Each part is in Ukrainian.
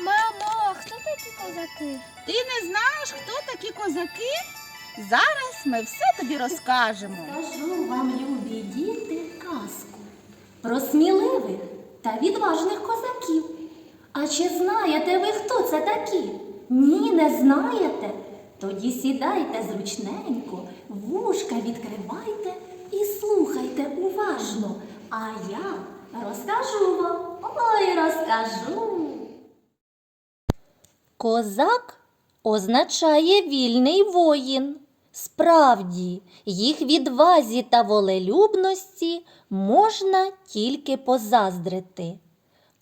Мамо, хто такі козаки? Ти не знаєш, хто такі козаки? Зараз ми все тобі розкажемо. Кажу вам, любі діти, казку про сміливих та відважних козаків. А чи знаєте ви, хто це такі? Ні, не знаєте? Тоді сідайте зручненько, вушка відкривайте і слухайте уважно. А я розкажу вам. Ой, розкажу. Козак означає вільний воїн. Справді, їх відвазі та волелюбності можна тільки позаздрити.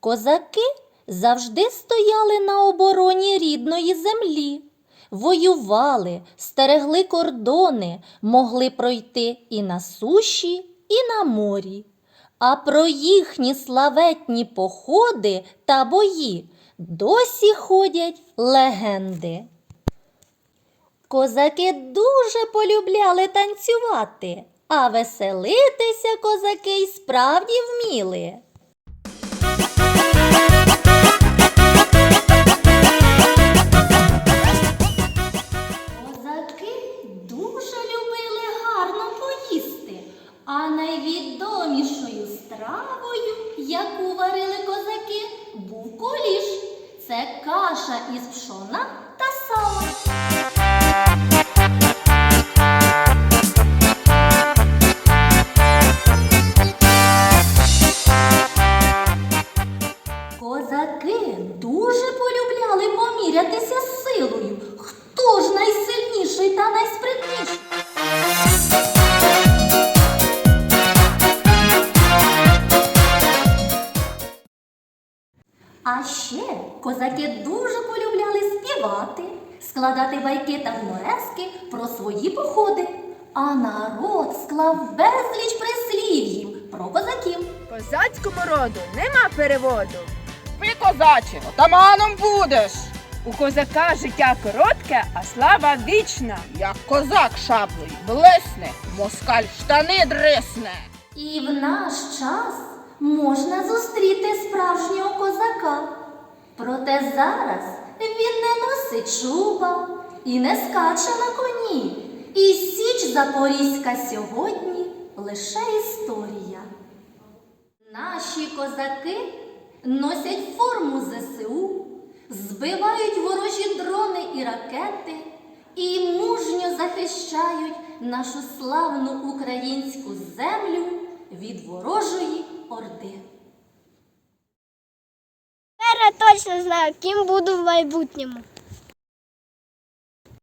Козаки завжди стояли на обороні рідної землі, воювали, стерегли кордони, могли пройти і на суші, і на морі. А про їхні славетні походи та бої досі ходять легенди. Козаки дуже полюбляли танцювати, а веселитися козаки й справді вміли. Козаки дуже любили гарно поїсти, а найвідомішою стравою, яку варили козаки. Це каша із пшона та сала. Козаки дуже полюбляли помірятися силою. Хто ж найсильніший та найспритніший? А ще козаки дуже полюбляли співати, складати байки та гуморески про свої походи. А народ склав безліч прислів'їв про козаків. Козацькому роду нема переводу. Ти, козаче, отаманом будеш. У козака життя коротке, а слава вічна. Як козак шаблею блесне, москаль штани дрисне. І в наш час можна зустріти справжнього козака. Проте зараз він не носить шуба і не скаче на коні. І Січ Запорізька сьогодні лише історія. Наші козаки носять форму ЗСУ, збивають ворожі дрони і ракети і мужньо захищають нашу славну українську землю від ворожої орди. Я точно знаю, ким буду в майбутньому.